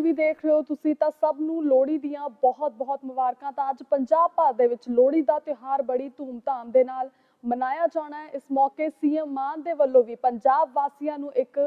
ਵੀ ਦੇਖ ਰਹੇ ਹੋ, ਤੁਸੀਂ ਤਾਂ ਸਭ ਨੂੰ ਲੋਹੜੀ ਦੀਆਂ ਬਹੁਤ-ਬਹੁਤ ਮੁਬਾਰਕਾਂ। ਤਾਂ ਅੱਜ ਪੰਜਾਬ ਭਰ ਦੇ ਵਿੱਚ ਲੋਹੜੀ ਦਾ ਤਿਉਹਾਰ ਬੜੀ ਧੂਮਧਾਮ ਦੇ ਨਾਲ ਮਨਾਇਆ ਜਾਣਾ ਹੈ। ਇਸ ਮੌਕੇ ਸੀਐਮ ਮਾਨ ਦੇ ਵੱਲੋਂ ਵੀ ਪੰਜਾਬ ਵਾਸੀਆਂ ਨੂੰ ਇੱਕ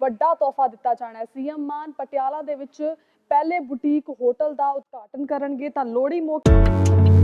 ਵੱਡਾ ਤੋਹਫਾ ਦਿੱਤਾ ਜਾਣਾ ਹੈ। ਸੀਐਮ ਮਾਨ ਪਟਿਆਲਾ ਦੇ ਵਿੱਚ ਪਹਿਲੇ ਬੁਟੀਕ ਹੋਟਲ ਦਾ ਉਦਘਾਟਨ ਕਰਨਗੇ। ਤਾਂ ਲੋਹੜੀ ਮੌਕੇ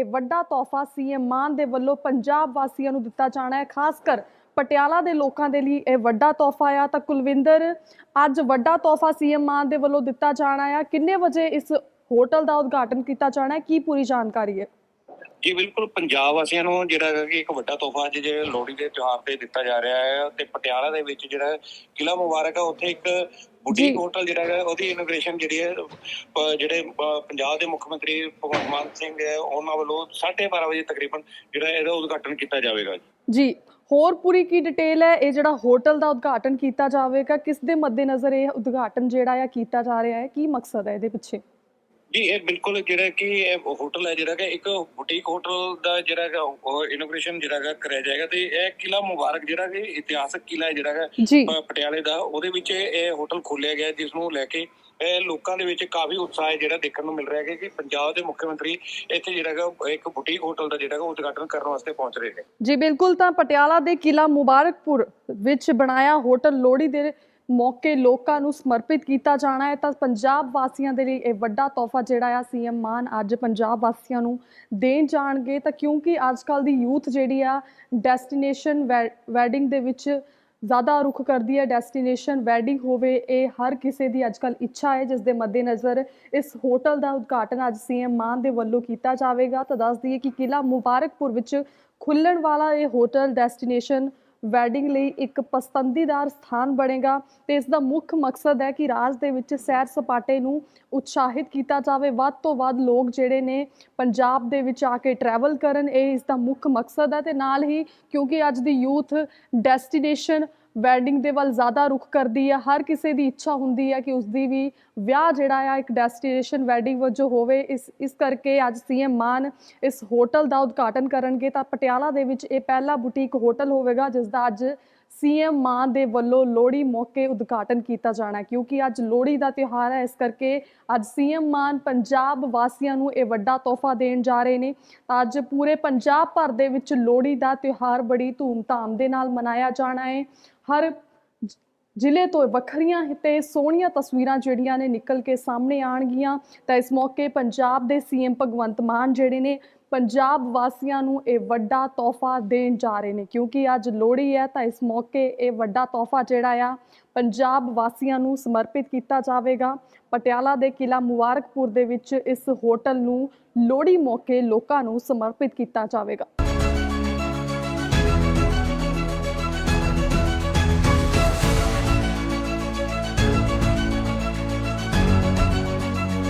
ਇਹ ਵੱਡਾ ਤੋਹਫਾ ਸੀਐਮ ਮਾਨ ਦੇ ਵੱਲੋਂ ਪੰਜਾਬ ਵਾਸੀਆਂ ਨੂੰ ਦਿੱਤਾ ਜਾਣਾ ਹੈ, ਖਾਸ ਕਰ ਪਟਿਆਲਾ ਦੇ ਲੋਕਾਂ ਦੇ ਲਈ ਇਹ ਵੱਡਾ ਤੋਹਫਾ ਆ। ਤਾਂ ਕੁਲਵਿੰਦਰ, ਅੱਜ ਵੱਡਾ ਤੋਹਫਾ ਸੀਐਮ ਮਾਨ ਦੇ ਵੱਲੋਂ ਦਿੱਤਾ ਜਾਣਾ ਆ। ਕਿੰਨੇ ਵਜੇ ਇਸ ਹੋਟਲ ਦਾ ਉਦਘਾਟਨ ਕੀਤਾ ਜਾਣਾ ਹੈ? ਕੀ ਪੂਰੀ ਜਾਣਕਾਰੀ ਹੈ? ਜੀ, ਬਿਲਕੁਲ ਪੰਜਾਬ ਵਾਸੀਆਂ ਨੂੰ ਜਿਹੜਾ ਕਿ ਇੱਕ ਵੱਡਾ ਤੋਹਫਾ ਅੱਜ ਜਿਹੜਾ ਲੋਹੜੀ ਦੇ ਤਿਉਹਾਰ ਤੇ ਦਿੱਤਾ ਜਾ ਰਿਹਾ ਹੈ ਤੇ ਪਟਿਆਲਾ ਦੇ ਵਿੱਚ ਜਿਹੜਾ ਕਿਲਾ ਮੁਬਾਰਕ ਹੈ ਉੱਥੇ ਇੱਕ ਬੁਟੀਕ ਹੋਟਲ ਜਿਹੜਾ ਹੈ ਉਹਦੀ ਇਨੋਗ੍ਰੇਸ਼ਨ ਜਿਹੜੀ ਹੈ ਜਿਹੜੇ ਪੰਜਾਬ ਦੇ ਮੁੱਖ ਮੰਤਰੀ ਭਗਵੰਤ ਮਾਨ ਸਿੰਘ ਹੈ ਉਹਨਾਂ ਵੱਲੋਂ 12:30 ਵਜੇ ਤਕਰੀਬਨ ਜਿਹੜਾ ਇਹਦਾ ਉਦਘਾਟਨ ਕੀਤਾ ਜਾਵੇਗਾ ਜੀ। ਹੋਰ ਪੂਰੀ ਕੀ ਡਿਟੇਲ ਹੈ? ਇਹ ਜਿਹੜਾ ਹੋਟਲ ਦਾ ਉਦਘਾਟਨ ਕੀਤਾ ਜਾਵੇਗਾ ਕਿਸ ਦੇ ਮੱਦੇਨਜ਼ਰ ਇਹ ਉਦਘਾਟਨ ਜਿਹੜਾ ਆ ਕੀਤਾ ਜਾ ਰਿਹਾ ਹੈ? ਕੀ ਮਕਸਦ ਹੈ ਇਹਦੇ ਪਿੱਛੇ? ਜੀ ਇਹ ਬਿਲਕੁਲ ਜਿਹੜਾ ਕਿ ਇਹ ਹੋਟਲ ਹੈ ਜਿਹੜਾ ਕਿ ਇੱਕ ਬੁਟੀਕ ਹੋਟਲ ਦਾ ਜਿਹੜਾ ਉਹ ਇਨੋਗ੍ਰੇਸ਼ਨ ਜਿਹੜਾ ਹੈਗਾ ਕਰਿਆ ਜਾਏਗਾ ਤੇ ਇਹ ਕਿਲਾ ਮੁਬਾਰਕ ਜਿਹੜਾ ਕਿ ਇਤਿਹਾਸਕ ਕਿਲਾ ਹੈ ਜਿਹੜਾ ਪ- ਪਟਿਆਲੇ ਦਾ। ਉਹਦੇ ਵਿੱਚ ਇਹ ਹੋਟਲ ਖੋਲਿਆ ਗਿਆ ਜਿਸ ਨੂੰ ਲੈ ਕੇ ਇਹ ਲੋਕਾਂ ਦੇ ਵਿੱਚ ਕਾਫੀ ਉਤਸ਼ਾਹ ਜਿਹੜਾ ਦੇਖਣ ਨੂੰ ਮਿਲ ਰਿਹਾ ਹੈ ਕਿ ਪੰਜਾਬ ਦੇ ਮੁੱਖ ਮੰਤਰੀ ਇੱਥੇ ਜਿਹੜਾ ਇੱਕ ਬੁਟੀਕ ਹੋਟਲ ਦਾ ਜਿਹੜਾ ਉਦਘਾਟਨ ਕਰਨ ਵਾਸਤੇ ਪਹੁੰਚ ਰਹੇ ਨੇ। ਜੀ ਬਿਲਕੁਲ ਤਾਂ ਪਟਿਆਲਾ ਦੇ ਕਿਲਾ ਮੁਬਾਰਕਪੁਰ ਵਿੱਚ ਬਣਾਇਆ ਹੋਟਲ ਲੋਹੜੀ ਦੇ ਮੌਕੇ ਲੋਕਾਂ ਨੂੰ ਸਮਰਪਿਤ ਕੀਤਾ ਜਾਣਾ ਹੈ, ਤਾਂ ਪੰਜਾਬ ਵਾਸੀਆਂ ਦੇ ਲਈ ਇਹ ਵੱਡਾ ਤੋਹਫਾ ਜਿਹੜਾ ਆ, ਸੀਐਮ ਮਾਨ ਅੱਜ ਪੰਜਾਬ ਵਾਸੀਆਂ ਨੂੰ ਦੇਣ ਜਾਣਗੇ। ਤਾਂ ਕਿਉਂਕਿ ਅੱਜ ਕੱਲ ਦੀ ਯੂਥ ਜਿਹੜੀ ਆ, ਡੈਸਟੀਨੇਸ਼ਨ ਵੈਡਿੰਗ ਦੇ ਵਿੱਚ ਜ਼ਿਆਦਾ ਰੁਖ ਕਰਦੀ ਹੈ। ਡੈਸਟੀਨੇਸ਼ਨ, ਵੈਡਿੰਗ ਹੋਵੇ, ਇਹ ਹਰ ਕਿਸੇ ਦੀ ਅੱਜ ਕੱਲ ਇੱਛਾ ਹੈ ਜਿਸ ਦੇ ਮੱਦੇਨਜ਼ਰ ਇਸ ਹੋਟਲ ਦਾ ਉਦਘਾਟਨ ਅੱਜ ਸੀਐਮ ਮਾਨ ਦੇ ਵੱਲੋਂ ਕੀਤਾ ਜਾਵੇਗਾ। ਤਾਂ ਦੱਸ ਦਈਏ ਕਿ ਕਿਲਾ ਮੁਬਾਰਕਪੁਰ ਵਿੱਚ ਖੁੱਲਣ ਵਾਲਾ ਇਹ ਹੋਟਲ, ਡੈਸਟੀਨੇਸ਼ਨ ਵੈਡਿੰਗ ਲਈ ਇੱਕ ਪਸੰਦੀਦਾਰ ਸਥਾਨ ਬਣੇਗਾ ਤੇ ਇਸ ਦਾ ਮੁੱਖ ਮਕਸਦ ਹੈ ਕਿ ਰਾਜ ਦੇ ਵਿੱਚ ਸੈਰ ਸਪਾਟੇ ਨੂੰ ਉਤਸ਼ਾਹਿਤ ਕੀਤਾ ਜਾਵੇ। ਵੱਧ ਤੋਂ ਵੱਧ ਲੋਕ ਜਿਹੜੇ ਨੇ ਪੰਜਾਬ ਦੇ ਵਿੱਚ ਆ ਕੇ ਟਰੈਵਲ ਕਰਨ, ਇਹ ਇਸ ਦਾ ਮੁੱਖ ਮਕਸਦ ਹੈ ਤੇ ਨਾਲ ਹੀ ਕਿਉਂਕਿ ਅੱਜ ਦੀ ਯੂਥ ਡੈਸਟੀਨੇਸ਼ਨ ਵੈਡਿੰਗ ਦੇ ਵੱਲ ਜ਼ਿਆਦਾ ਰੁਖ ਕਰਦੀ ਹੈ ਹਰ ਕਿਸੇ ਦੀ ਇੱਛਾ ਹੁੰਦੀ ਹੈ ਕਿ ਉਸ ਦੀ ਵੀ ਵਿਆਹ ਜਿਹੜਾ ਆ, ਇੱਕ ਡੈਸਟੀਨੇਸ਼ਨ ਵੈਡਿੰਗ ਵਜੋਂ ਹੋਵੇ। ਇਸ ਇਸ ਕਰਕੇ ਅੱਜ ਸੀਐਮ ਮਾਨ ਇਸ ਹੋਟਲ ਦਾ ਉਦਘਾਟਨ ਕਰਨਗੇ। ਤਾਂ ਪਟਿਆਲਾ ਦੇ ਵਿੱਚ ਇਹ ਪਹਿਲਾ ਬੁਟੀਕ ਹੋਟਲ ਹੋਵੇਗਾ ਜਿਸ ਦਾ ਅੱਜ ਸੀਐਮ ਮਾਨ ਦੇ ਵੱਲੋਂ ਲੋਹੜੀ ਮੌਕੇ ਉਦਘਾਟਨ ਕੀਤਾ ਜਾਣਾ ਕਿਉਂਕਿ ਅੱਜ ਲੋਹੜੀ ਦਾ ਤਿਉਹਾਰ ਹੈ, ਇਸ ਕਰਕੇ ਅੱਜ ਸੀਐਮ ਮਾਨ ਪੰਜਾਬ ਵਾਸੀਆਂ ਨੂੰ ਇਹ ਵੱਡਾ ਤੋਹਫਾ ਦੇਣ ਜਾ ਰਹੇ ਨੇ। ਤਾਂ ਅੱਜ ਪੂਰੇ ਪੰਜਾਬ ਭਰ ਦੇ ਵਿੱਚ ਲੋਹੜੀ ਦਾ ਤਿਉਹਾਰ ਬੜੀ ਧੂਮਧਾਮ ਦੇ ਨਾਲ ਮਨਾਇਆ ਜਾਣਾ ਹੈ। ਹਰ ਜ਼ਿਲ੍ਹੇ ਤੋਂ ਵੱਖਰੀਆਂ ਤੇ ਸੋਹਣੀਆਂ ਤਸਵੀਰਾਂ ਜਿਹੜੀਆਂ ਨੇ ਨਿਕਲ ਕੇ ਸਾਹਮਣੇ ਆਣਗੀਆਂ ਤਾਂ ਇਸ ਮੌਕੇ ਪੰਜਾਬ ਦੇ ਸੀਐਮ ਭਗਵੰਤ ਮਾਨ ਜਿਹੜੇ ਨੇ, ਪੰਜਾਬ ਵਾਸੀਆਂ ਨੂੰ ਇਹ ਵੱਡਾ ਤੋਹਫਾ ਦੇਣ ਜਾ ਰਹੇ ਨੇ। ਕਿਉਂਕਿ ਅੱਜ ਲੋਹੜੀ ਹੈ, ਤਾਂ ਇਸ ਮੌਕੇ ਇਹ ਵੱਡਾ ਤੋਹਫਾ ਜਿਹੜਾ ਆ, ਪੰਜਾਬ ਵਾਸੀਆਂ ਨੂੰ ਸਮਰਪਿਤ ਕੀਤਾ ਜਾਵੇਗਾ। ਪਟਿਆਲਾ ਦੇ ਕਿਲਾ ਮੁਬਾਰਕਪੁਰ ਦੇ ਵਿੱਚ ਇਸ ਹੋਟਲ ਨੂੰ ਲੋਹੜੀ ਮੌਕੇ ਲੋਕਾਂ ਨੂੰ ਸਮਰਪਿਤ ਕੀਤਾ ਜਾਵੇਗਾ।